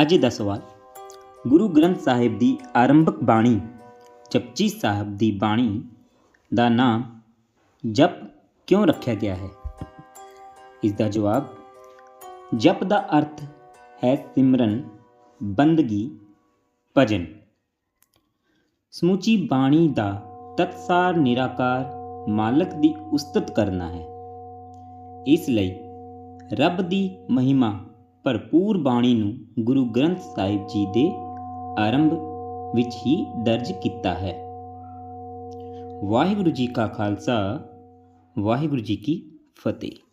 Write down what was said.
ਅੱਜ ਦਾ ਸਵਾਲ, ਗੁਰੂ ਗ੍ਰੰਥ ਸਾਹਿਬ ਦੀ ਆਰੰਭਕ ਬਾਣੀ, ਜਪਜੀ ਸਾਹਿਬ ਦੀ ਬਾਣੀ ਦਾ ਨਾਮ ਜਪ ਕਿਉਂ ਰੱਖਿਆ ਗਿਆ ਹੈ? ਇਸ ਦਾ ਜਵਾਬ, ਜਪ ਦਾ ਅਰਥ ਹੈ ਸਿਮਰਨ, ਬੰਦਗੀ, ਭਜਨ। ਸਮੁੱਚੀ ਬਾਣੀ ਦਾ ਤਤਸਾਰ ਨਿਰਾਕਾਰ ਮਾਲਕ ਦੀ ਉਸਤਤ ਕਰਨਾ ਹੈ। ਇਸ ਲਈ ਰੱਬ ਦੀ ਮਹਿਮਾ ਭਰਪੂਰ ਬਾਣੀ ਨੂੰ ਗੁਰੂ ਗ੍ਰੰਥ ਸਾਹਿਬ ਜੀ ਦੇ ਆਰੰਭ ਵਿੱਚ ਹੀ ਦਰਜ ਕੀਤਾ ਹੈ। ਵਾਹਿਗੁਰੂ ਜੀ ਕਾ ਖਾਲਸਾ, ਵਾਹਿਗੁਰੂ ਜੀ ਕੀ ਫਤਿਹ।